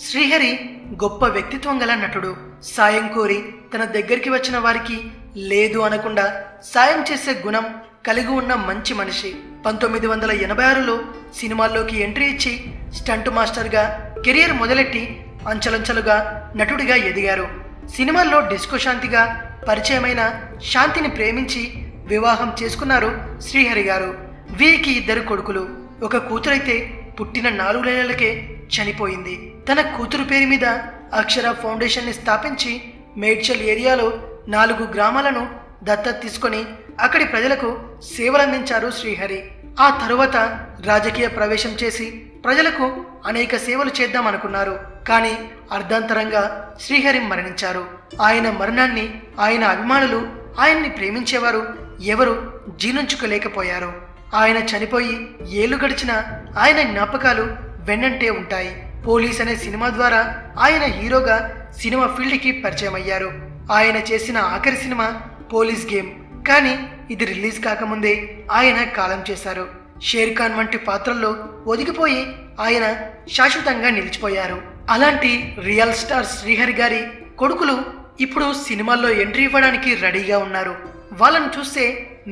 శ్రీహరి గొప్ప వ్యక్తిత్వం గల నటుడు. సాయం కోరి తన దగ్గరికి వచ్చిన వారికి లేదు అనకుండా సాయం చేసే గుణం కలిగి ఉన్న మంచి మనిషి. పంతొమ్మిది వందల ఎనభై ఆరులో సినిమాల్లోకి ఎంట్రీ ఇచ్చి స్టంట్ మాస్టర్గా కెరియర్ మొదలెట్టి అంచలంచలుగా నటుడిగా ఎదిగారు. సినిమాల్లో డిస్కో శాంతిగా పరిచయమైన శాంతిని ప్రేమించి వివాహం చేసుకున్నారు శ్రీహరి గారు. వీరికి ఇద్దరు కొడుకులు. ఒక కూతురైతే పుట్టిన నాలుగు నెలలకే చనిపోయింది. తన కూతురు పేరు మీద అక్షర ఫౌండేషన్ని స్థాపించి మేడ్చల్ ఏరియాలో నాలుగు గ్రామాలను దత్తత తీసుకొని అక్కడి ప్రజలకు సేవలందించారు శ్రీహరి. ఆ తరువాత రాజకీయ ప్రవేశం చేసి ప్రజలకు అనేక సేవలు చేద్దామనుకున్నారు కానీ అర్ధాంతరంగా శ్రీహరి మరణించారు. ఆయన మరణాన్ని ఆయన అభిమానులు ఆయన్ని ప్రేమించేవారు ఎవరు జీర్ణించుకోలేకపోయారు. ఆయన చనిపోయి ఏళ్ళు గడిచిన ఆయన జ్ఞాపకాలు వెన్నంటే ఉంటాయి. పోలీస్ అనే సినిమా ద్వారా ఆయన హీరోగా సినిమా ఫీల్డ్కి పరిచయం అయ్యారు ఆయన చేసిన ఆఖరి సినిమా పోలీస్ గేమ్. కానీ ఇది రిలీజ్ కాకముందే ఆయన కాలం చేశారు. షేర్ ఖాన్ వంటి పాత్రల్లో ఒదిగిపోయి ఆయన శాశ్వతంగా నిలిచిపోయారు. అలాంటి రియల్ స్టార్ శ్రీహరి గారి కొడుకులు ఇప్పుడు సినిమాల్లో ఎంట్రీ ఇవ్వడానికి రెడీగా ఉన్నారు. వాళ్ళని చూస్తే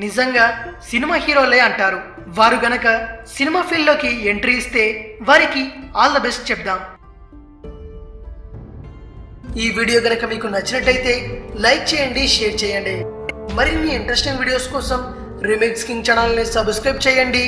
నిజంగా సినిమా హీరోలే అంటారు. వారు గనక సినిమా ఫీల్డ్లోకి ఎంట్రీ ఇస్తే వారికి ఆల్ ద బెస్ట్ చెప్దాం. ఈ వీడియో గనక మీకు నచ్చినట్లయితే లైక్ చేయండి షేర్ చేయండి. మరిన్ని ఇంట్రెస్టింగ్ వీడియోస్ కోసం రిమిక్స్ కింగ్ ఛానల్ని సబ్స్క్రైబ్ చేయండి.